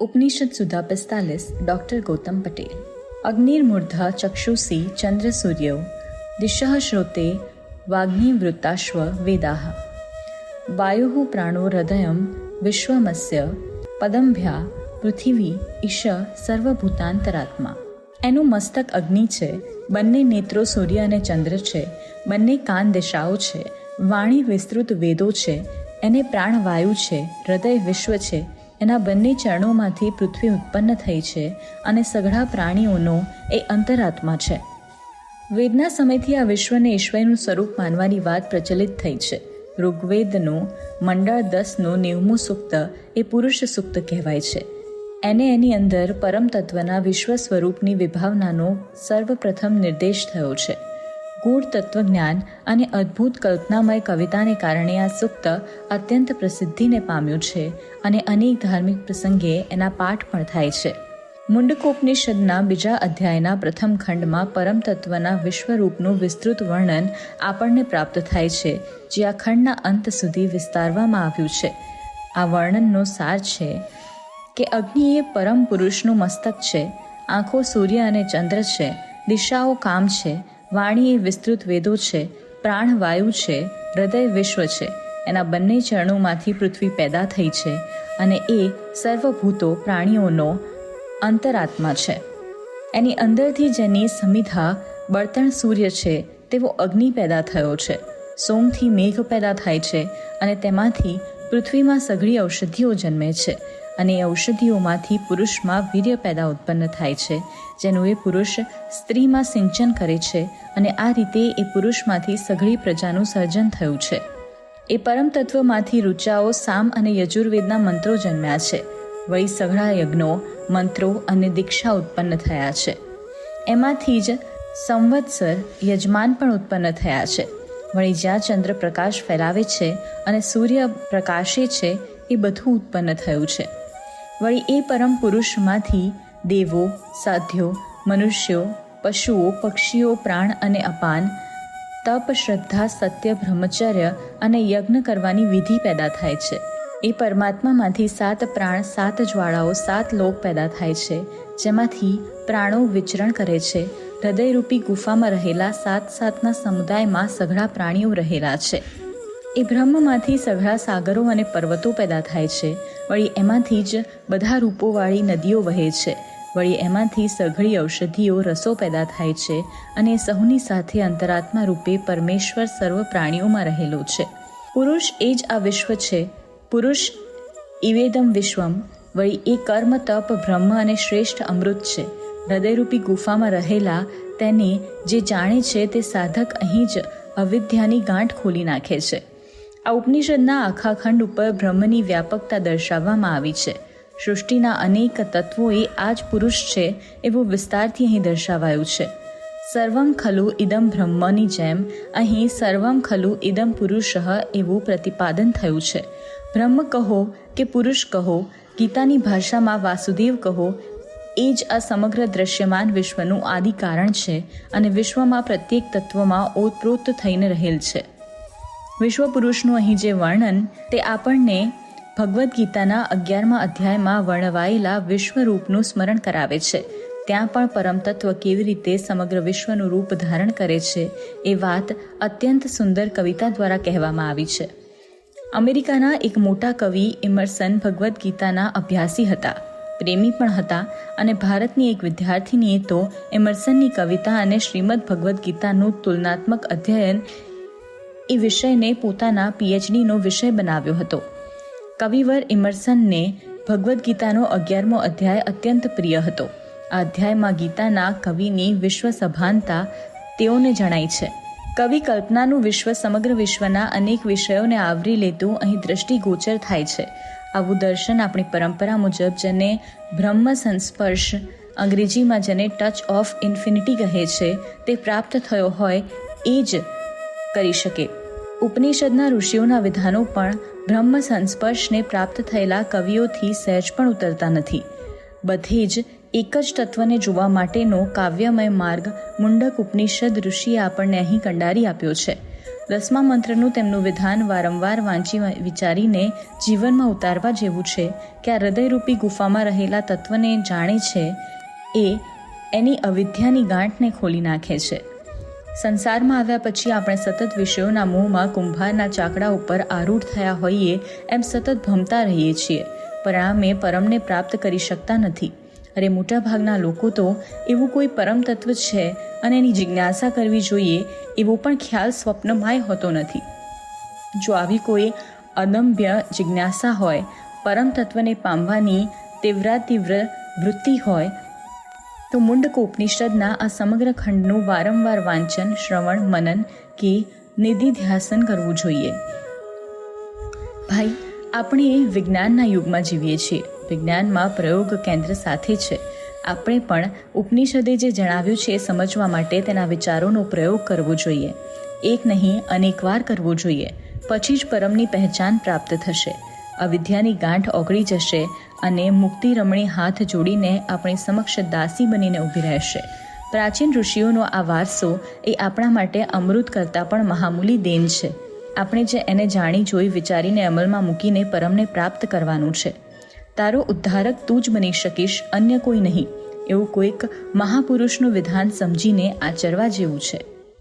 ઉપનિષદ સુધા પિસ્તાલીસ ડૉક્ટર ગૌતમ પટેલ અગ્નિર્મૂર્ધ ચક્ષુષી ચંદ્ર સૂર્યો દિશઃ શ્રોતે વાગ્નિવૃત્તાશ્વ વેદાહ વાયુ પ્રાણો હૃદયમ વિશ્વમસ્ય પદંભ્યા પૃથિવી ઈશ સર્વભૂતાંતરાત્મા એનું મસ્તક અગ્નિ છે બંને નેત્રો સૂર્ય અને ચંદ્ર છે બંને કાન દિશાઓ છે વાણી વિસ્તૃત વેદો છે એને પ્રાણ વાયુ છે હૃદય વિશ્વ છે એના બંને ચરણોમાંથી પૃથ્વી ઉત્પન્ન થઈ છે અને સઘળા પ્રાણીઓનો એ અંતરાત્મા છે. વેદના સમયથી આ વિશ્વને ઈશ્વરનું સ્વરૂપ માનવાની વાત પ્રચલિત થઈ છે. ઋગ્વેદનું મંડળ દસનું નેવમું સૂક્ત એ પુરુષ સૂક્ત કહેવાય છે. એને એની અંદર પરમ તત્વના વિશ્વ સ્વરૂપની વિભાવનાનો સર્વપ્રથમ નિર્દેશ થયો છે. ગૂઢ તત્વજ્ઞાન અને અદ્ભુત કલ્પનામય કવિતાને કારણે આ સૂક્ત અત્યંત પ્રસિદ્ધિને પામ્યું છે અને અનેક ધાર્મિક પ્રસંગે એના પાઠ પણ થાય છે. મુંડકોપનિષદના બીજા અધ્યાયના પ્રથમ ખંડમાં પરમ તત્વના વિશ્વરૂપનું વિસ્તૃત વર્ણન આપણને પ્રાપ્ત થાય છે, જે આ ખંડના અંત સુધી વિસ્તારવામાં આવ્યું છે. આ વર્ણનનો સાર છે કે અગ્નિ એ પરમ પુરુષનું મસ્તક છે, આંખો સૂર્ય અને ચંદ્ર છે, દિશાઓ કામ છે વાણી એ વિસ્તૃત વેદો છે પ્રાણ વાયુ છે, હૃદય વિશ્વ છે. એના બંને ચરણોમાંથી પૃથ્વી પેદા થઈ છે અને એ સર્વભૂતો પ્રાણીઓનો અંતરાત્મા છે. એની અંદરથી જેની સમિધા, બળતણ સૂર્ય છે, તેવો અગ્નિ પેદા થયો છે. સોમથી મેઘ પેદા થાય છે અને તેમાંથી પૃથ્વીમાં સઘળી ઔષધિઓ જન્મે છે. અને એ ઔષધિઓમાંથી પુરુષમાં વીર્ય પેદા ઉત્પન્ન થાય છે, જેનું એ પુરુષ સ્ત્રીમાં સિંચન કરે છે અને આ રીતે એ પુરુષમાંથી સઘળી પ્રજાનું સર્જન થયું છે. એ પરમ તત્વમાંથી ઋચાઓ, સામ અને યજુર્વેદના મંત્રો જન્મ્યા છે. વળી સઘળા યજ્ઞો, મંત્રો અને દીક્ષા ઉત્પન્ન થયા છે. એમાંથી જ સંવત્સર યજમાન પણ ઉત્પન્ન થયા છે. વળી જ્યાં ચંદ્ર પ્રકાશ ફેલાવે છે અને સૂર્ય પ્રકાશે છે, એ બધું ઉત્પન્ન થયું છે. વળી એ પરમ પુરુષમાંથી દેવો, સાધ્યો, મનુષ્યો, પશુઓ, પક્ષીઓ, પ્રાણ અને અપાન, તપ, શ્રદ્ધા, સત્ય, બ્રહ્મચર્ય અને યજ્ઞ કરવાની વિધિ પેદા થાય છે. એ પરમાત્મામાંથી સાત પ્રાણ, સાત જ્વાળાઓ, સાત લોક પેદા થાય છે, જેમાંથી પ્રાણો વિચરણ કરે છે. હૃદયરૂપી ગુફામાં રહેલા સાત સાતના સમુદાયમાં સઘળા પ્રાણીઓ રહેલા છે. એ બ્રહ્મમાંથી સઘળા સાગરો અને પર્વતો પેદા થાય છે. વળી એમાંથી જ બધા રૂપોવાળી નદીઓ વહે છે. વળી એમાંથી સઘળી ઔષધિઓ, રસો પેદા થાય છે અને સહુની સાથે અંતરાત્મા રૂપે પરમેશ્વર સર્વ પ્રાણીઓમાં રહેલો છે. પુરુષ એ જ આ વિશ્વ છે. પુરુષ ઇવેદમ વિશ્વમ. વળી એ કર્મ, તપ, બ્રહ્મ અને શ્રેષ્ઠ અમૃત છે. હૃદયરૂપી ગુફામાં રહેલા તેને જે જાણે છે તે સાધક અહીં જ અવિદ્યાની ગાંઠ ખોલી નાખે છે. આ ઉપનિષદના આખા ખંડ ઉપર બ્રહ્મની વ્યાપકતા દર્શાવવામાં આવી છે. સૃષ્ટિના અનેક તત્વોએ આ જ પુરુષ છે એવું વિસ્તારથી અહીં દર્શાવાયું છે. સર્વમ ખલુ ઇદમ બ્રહ્મની જેમ અહીં સર્વમ ખલુ ઇદમ પુરુષ એવું પ્રતિપાદન થયું છે. બ્રહ્મ કહો કે પુરુષ કહો, ગીતાની ભાષામાં વાસુદેવ કહો, એ જ આ સમગ્ર દ્રશ્યમાન વિશ્વનું આદિ કારણ છે અને વિશ્વમાં પ્રત્યેક તત્વમાં ઓતપ્રોત થઈને રહેલ છે. વિશ્વ પુરુષનું અહીં જે વર્ણન, તે આપણને ભગવદ્ ગીતાના અગિયારમા અધ્યાયમાં વર્ણવાયેલા વિશ્વરૂપનું સ્મરણ કરાવે છે. ત્યાં પણ પરમતત્વ કેવી રીતે સમગ્ર વિશ્વનું રૂપ ધારણ કરે છે, એ વાત અત્યંત સુંદર કવિતા દ્વારા કહેવામાં આવી છે. અમેરિકાના એક મોટા કવિ ઇમરસન ભગવદ્ ગીતાના અભ્યાસી હતા, પ્રેમી પણ હતા અને ભારતની એક વિદ્યાર્થીનીએ તો ઇમરસનની કવિતા અને શ્રીમદ ભગવદ્ ગીતાનું તુલનાત્મક અધ્યયન એ વિષયને પોતાના પીએચડીનો વિષય બનાવ્યો હતો. કવિવર ઇમરસનને ભગવદ્ ગીતાનો અગિયારમો અધ્યાય અત્યંત પ્રિય હતો. આ અધ્યાયમાં ગીતાના કવિની વિશ્વ સભાનતા તેઓને જણાય છે. કવિ કલ્પનાનું વિશ્વ સમગ્ર વિશ્વના અનેક વિષયોને આવરી લેતું અહીં દ્રષ્ટિગોચર થાય છે. આવું દર્શન આપણી પરંપરા મુજબ જેને બ્રહ્મ સંસ્પર્શ અંગ્રેજીમાં જેને ટચ ઓફ ઇન્ફિનિટી કહે છે, તે પ્રાપ્ત થયો હોય એ જ કરી શકે. ઉપનિષદના ઋષિઓના વિધાનો પણ બ્રહ્મ સંસ્પર્શને પ્રાપ્ત થયેલા કવિઓથી સહેજ પણ ઉતરતા નથી. બધે જ એક જ તત્વને જોવા માટેનો કાવ્યમય માર્ગ મુંડક ઉપનિષદ ઋષિએ આપણને અહીં કંડારી આપ્યો છે. દસમા મંત્રનું તેમનું વિધાન વારંવાર વાંચી વિચારીને જીવનમાં ઉતારવા જેવું છે કે આ હૃદયરૂપી ગુફામાં રહેલા તત્વને જાણે છે એ એની અવિદ્યાની ગાંઠને ખોલી નાખે છે. સંસારમાં આવ્યા પછી આપણે સતત વિષયોના મોહમાં કુંભારના ચાકડા ઉપર આરૂઢ થયા હોઈએ એમ સતત ભમતા રહીએ છીએ. પરિણામે પરમને પ્રાપ્ત કરી શકતા નથી. અરે મોટાભાગના લોકો તો એવું કોઈ પરમ તત્વ છે અને એની જિજ્ઞાસા કરવી જોઈએ એવો પણ ખ્યાલ સ્વપ્નમાંય હોતો નથી. જો આવી કોઈ અદમ્ય જિજ્ઞાસા હોય, પરમ તત્વને પામવાની તીવ્રાતીવ્ર વૃત્તિ હોય તો મુંડક ઉપનિષદના આ સમગ્ર ખંડનું વારંવાર વાંચન, શ્રવણ, મનન કે નિધિધ્યાસન કરવું જોઈએ. ભાઈ, આપણે વિજ્ઞાનના યુગમાં જીવીએ છીએ. વિજ્ઞાનમાં પ્રયોગ કેન્દ્ર સાથે છે. આપણે પણ ઉપનિષદે જે જણાવ્યું છે એ સમજવા માટે તેના વિચારોનો પ્રયોગ કરવો જોઈએ. એક નહીં, અનેકવાર કરવો જોઈએ. પછી જ પરમની પહેચાન પ્રાપ્ત થશે. અવિદ્યાની ગાંઠ ઓગળી જશે અને મુક્તિ રમણી હાથ જોડીને આપણી સમક્ષ દાસી બનીને ઊભી રહેશે. પ્રાચીન ઋષિઓનો આ વારસો એ આપણા માટે અમૃત કરતાં પણ મહામૂલી દેન છે. આપણે જે એને જાણી જોઈ વિચારીને અમલમાં મૂકીને પરમને પ્રાપ્ત કરવાનું છે. તારો ઉદ્ધારક તું જ બની શકીશ, અન્ય કોઈ નહીં. એવું કોઈક મહાપુરુષનું વિધાન સમજીને આચરવા જેવું છે.